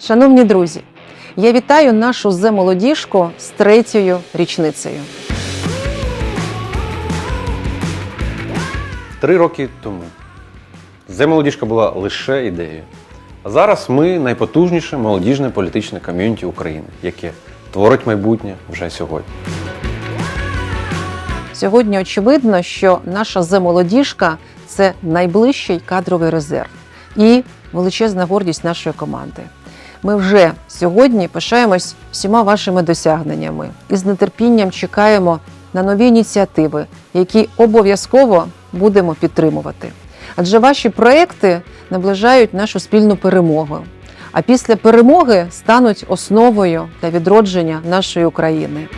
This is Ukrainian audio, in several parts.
Шановні друзі, я вітаю нашу земолодіжку з третьою річницею. Три роки тому Земолодіжка була лише ідеєю. А зараз ми найпотужніше молодіжне політичне ком'юніті України, яке творить майбутнє вже сьогодні. Сьогодні очевидно, що наша земолодіжка це найближчий кадровий резерв і величезна гордість нашої команди. Ми вже сьогодні пишаємось всіма вашими досягненнями і з нетерпінням чекаємо на нові ініціативи, які обов'язково будемо підтримувати. Адже ваші проекти наближають нашу спільну перемогу. А після перемоги стануть основою для відродження нашої України.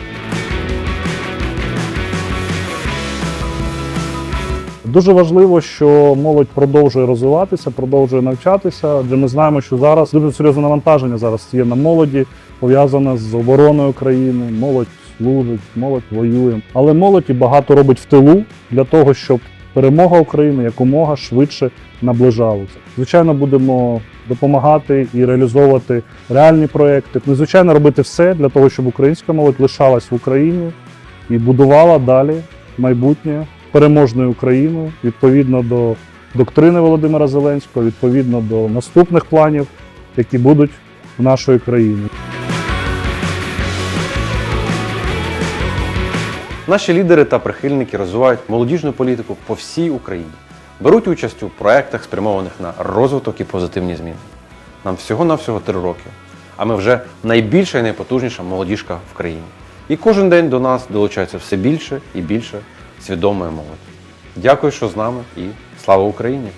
Дуже важливо, що молодь продовжує розвиватися, продовжує навчатися. Адже ми знаємо, що зараз дуже серйозне навантаження зараз є на молоді, пов'язане з обороною країни. Молодь служить, молодь воює. Але молодь і багато робить в тилу для того, щоб перемога України якомога швидше наближалася. Звичайно, будемо допомагати і реалізовувати реальні проекти. Ну, звичайно, робити все для того, щоб українська молодь лишалась в Україні і будувала далі майбутнє переможною Україною відповідно до доктрини Володимира Зеленського, відповідно до наступних планів, які будуть в нашої країни. Наші лідери та прихильники розвивають молодіжну політику по всій Україні, беруть участь у проектах, спрямованих на розвиток і позитивні зміни. Нам всього-навсього три роки, а ми вже найбільша і найпотужніша молодіжка в країні. І кожен день до нас долучається все більше і більше свідомої молоді. Дякую, що з нами і слава Україні!